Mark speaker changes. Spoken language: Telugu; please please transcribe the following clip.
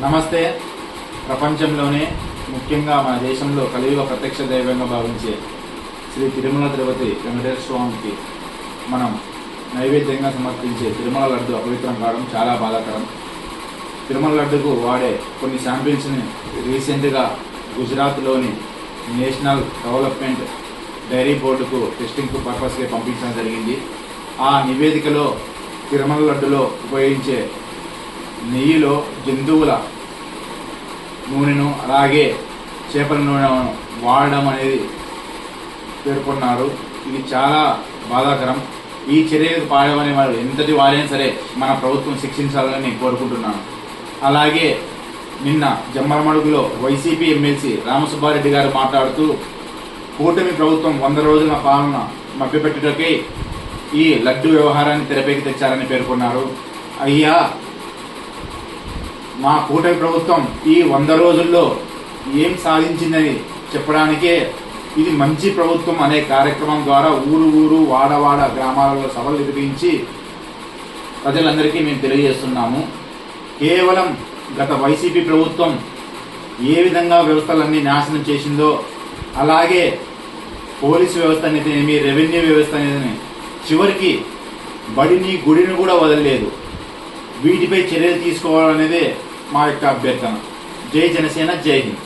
Speaker 1: నమస్తే. ప్రపంచంలోనే ముఖ్యంగా మన దేశంలో కలియుగ ప్రత్యక్ష దైవంగా భావించే శ్రీ తిరుమల తిరుపతి వెంకటేశ్వర స్వామికి మనం నైవేద్యంగా సమర్పించే తిరుమల లడ్డు అపవిత్రం కావడం చాలా బాధాకరం. తిరుమల లడ్డుకు వాడే కొన్ని శాంపిల్స్ని రీసెంట్గా గుజరాత్లోని నేషనల్ డెవలప్మెంట్ డైరీ బోర్డుకు టెస్టింగ్ పర్పస్గా పంపించడం జరిగింది. ఆ నివేదికలో తిరుమల లడ్డులో ఉపయోగించే నెయ్యిలో జంతువుల నూనెను అలాగే చేపల నూనెను వాడడం అనేది పేర్కొన్నారు. ఇది చాలా బాధాకరం. ఈ చర్యలకు పాడమని వారు ఎంతటి వారైనా సరే మన ప్రభుత్వం శిక్షించాలని కోరుకుంటున్నాను. అలాగే నిన్న జమ్మరమడుగులో వైసీపీ ఎమ్మెల్సీ రామసుబ్బారెడ్డి గారు మాట్లాడుతూ కూటమి ప్రభుత్వం వంద రోజుల పాలన మభ్యపెట్టుటకై ఈ లడ్డు వ్యవహారాన్ని తెరపైకి తెచ్చారని పేర్కొన్నారు. అయ్యా మా కూటమి ప్రభుత్వం ఈ వంద రోజుల్లో ఏం సాధించిందని చెప్పడానికే ఇది మంచి ప్రభుత్వం అనే కార్యక్రమం ద్వారా ఊరు ఊరు వాడవాడ గ్రామాలలో సభలు నిర్వహించి ప్రజలందరికీ మేము తెలియజేస్తున్నాము. కేవలం గత వైసీపీ ప్రభుత్వం ఏ విధంగా వ్యవస్థలన్నీ నాశనం చేసిందో అలాగే పోలీసు వ్యవస్థ అనేది రెవెన్యూ వ్యవస్థ అనేది చివరికి బడిని గుడిని కూడా వదలలేదు. వీటిపై చర్యలు తీసుకోవాలనేదే మా యొక్క అభ్యర్థన. జై జనసేన జై హింద్.